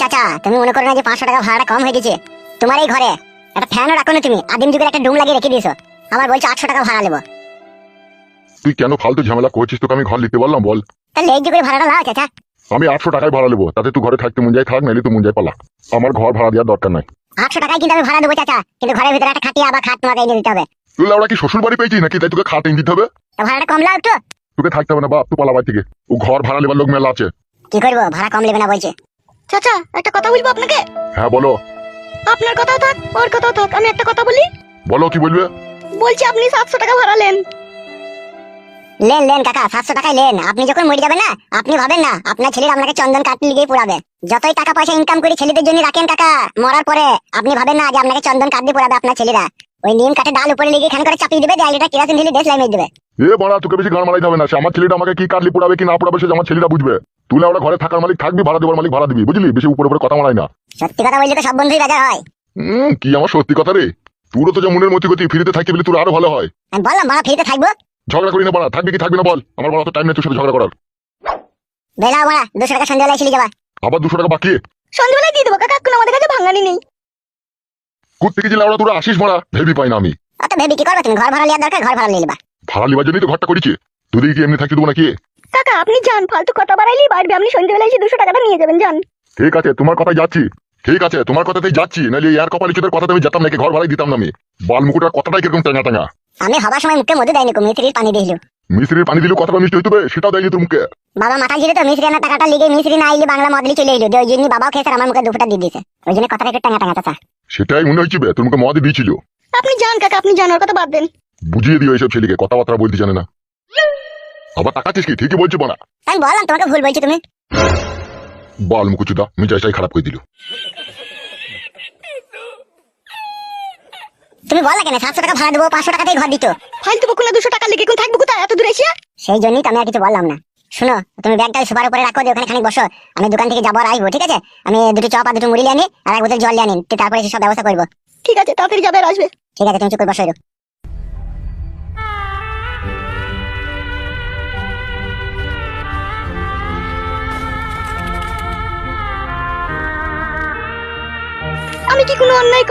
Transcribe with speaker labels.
Speaker 1: চাচা তুমি মনে করো না যে পাঁচশো টাকা ভাড়াটা কম হয়ে গেছে? তোমার এই ঘরে একটা ফ্যানও রাখো না তুমি আদিম যুগের একটা ডুম লাগিয়ে রেখে দিয়েছ। আবার বলছো আটশো টাকা ভাড়া নেব।
Speaker 2: তুই কেন ফালতু ঝামেলা করছিস? তোকে আমি ঘর নিতে বললাম বল।
Speaker 1: তাহলে এই যুগের ভাড়াটা লাও চাচা।
Speaker 2: আমি আটশো টাকায় ভাড়া নেব তাতে তুই ঘরে থাকতে যায় থাক নাইলে তুই যায় পালা। আমার ঘর ভাড়া দেওয়ার দরকার নাই।
Speaker 1: আটশো টাকায় কিন্তু আমি ভাড়া দেবো চাচা। কিন্তু ঘরের ভিতরে একটা খাটিয়া আবার খাট তোমাকে এনে দিতে হবে।
Speaker 2: তুই লাউড়া কি শ্বশুর বাড়ি পেয়েছিস নাকি? তাই তোকে খাট এনে দিতে হবে?
Speaker 1: ভাড়াটা কম লাও একটু।
Speaker 2: তোকে থাকতে হবে না বাপ তুই পালা বাড়ি থেকে। ও ঘর ভাড়া নেবার লোক মেলা আছে।
Speaker 1: কি করব? ভাড়া কম নেবে না বলছে।
Speaker 3: চাচা একটা কথা বলব আপনাকে?
Speaker 2: হ্যাঁ বলো।
Speaker 3: আপনার কথাও থাক ওর কথাও থাক আমি একটা কথা বলি?
Speaker 2: বলো কি বলবে?
Speaker 3: বলছি আপনি সাতশো টাকা ভাড়া নেন।
Speaker 1: লেন লেন কাকা সাতশো টাকায় লেন। আপনি যখন মরে যাবেন না আপনি ভাবেন না আপনার ছেলের আপনাকে চন্দন কাটতে লিগেই পুরাবে। যতই টাকা পয়সা ইনকাম করে ছেলেদের জন্য রাখেন কাকা মরার পরে। আপনি ভাবেন না যে আপনাকে চন্দন কাট দিয়ে পুরাবে আপনার ছেলেরা। ওই নিম কাঠে ডাল উপরে লিগে খান করে চাপিয়ে দেবে ডাইলেটা কেরাসিন ঢেলে দেশ লাইনে দেবে।
Speaker 2: এ বড়া তোকে বেশি গান মারাইতে হবে না। সে আমার ছেলেটা আমাকে কি কাটলি পুরাবে কি না পুরাবে সে আমার ছেলেটা বুঝবে। তুই লাউড়া ঘরে থাকার মালিক থাকবি ভাড়া দেবার মালিক ভাড়া দিবি বুঝলি? বেশি উপরে উপরে কথা মারাই না।
Speaker 1: সত্যি কথা বললে তো সব বন্ধুই বাজার হয়।
Speaker 2: হুম কি আমার সত্যি কথা রে? তোরও তো যে মনের মতি গতি ফিরিতে থাকতে বলে তোর আরও ভালো হয়।
Speaker 1: আমি বললাম ভাড়া ফ্রিতে থাকব?
Speaker 2: ঝগড়া করি না বাড়া থাকবি কি থাকবি না বল। আমার বড় টাইম নেই তোর সাথে ঝগড়া করার।
Speaker 1: বেলা ভাড়া দুশো টাকা সন্ধ্যাবেলায় ছিলি যাবা।
Speaker 2: আবার দুশো টাকা বাকি?
Speaker 3: সন্ধ্যেবেলায় দিয়ে দেবো কাকা এখন আমাদের কাছে ভাঙানি নেই।
Speaker 2: থেকে যে লাউড়া তোরা আসিস মারা ভেবি পাই না আমি।
Speaker 1: অত ভেবে কি করবে তুমি? ঘর ভাড়া নেওয়ার দরকার ঘর ভাড়া নিয়ে নেবা।
Speaker 2: ভাড়া জন্যই তো ঘরটা করেছি। তুই কি এমনি থাকি দেবো নাকি?
Speaker 3: কাকা আপনি যান ফালতু কথা বাড়াইলেই বাড়বে। আপনি সন্ধ্যেবেলায় এসে দুশো টাকাটা নিয়ে যাবেন যান।
Speaker 2: ঠিক আছে তোমার কথাই যাচ্ছি। ঠিক আছে তোমার কথাতেই যাচ্ছি। নাহলে ইয়ার কপালি চোদের কথাতে আমি যেতাম নাকি ঘর ভাড়াই দিতাম না আমি। বাল মুকুটার কথাটাই কীরকম টাঙা টাঙা
Speaker 1: আমি হবার সময় মুখে মধু দেয়নি মিস্ত্রির পানি দিল
Speaker 2: মিস্ত্রির পানি কথাটা মিষ্টি হইতে সেটাও দেয়নি তোর মুখে।
Speaker 1: বাবা মাথা তো মিস্ত্রি টাকাটা লিগে মিস্ত্রি না আইলে বাংলা মদলি চলে এলো। ওই জন্য বাবাও খেয়েছে আর আমার মুখে দুপুরটা দিয়ে দিয়েছে। ওই জন্য কথাটা একটু টাঙা টাঙা চাচা।
Speaker 2: সেটাই মনে হচ্ছে বে, তোর মুখে মদ দিয়েছিল।
Speaker 3: আপনি যান কাকা আপনি যান ওর কথা বাদ দেন।
Speaker 2: বুঝিয়ে দিও এইসব ছেলেকে কথাবার্তা বলতে জানে না। আবার টাকাচ্ছিস কি? ঠিকই বলছি বানা
Speaker 1: আমি বললাম তোমাকে ভুল বলছি তুমি।
Speaker 2: বাল মুকুচুদা মিজাজটাই খারাপ করে দিল।
Speaker 1: তুমি বললা কেন সাতশো টাকা ভাড়া দেবো পাঁচশো টাকাতেই ঘর দিত।
Speaker 3: ফালতু বকুন না দুশো টাকা লেগে কোন থাকব কোথায়? এত দূরে এসে?
Speaker 1: সেই জন্যই তো আমি আর কিছু বললাম না। শুনো তুমি ব্যাগটা সুপার উপরে রাখো দিয়ে ওখানে খানিক বসো। আমি দোকান থেকে যাব আর আসব ঠিক আছে? আমি দুটো চপ আর দুটো মুড়ি নিয়ে আনি আর এক বোতল জল নিয়ে আনি। তারপরে এসে সব ব্যবস্থা করব।
Speaker 3: ঠিক আছে তাড়াতাড়ি যাবে আর আসবে।
Speaker 1: ঠিক আছে তুমি চুপ করে বসো
Speaker 3: আমি কি কোনো অন্যায়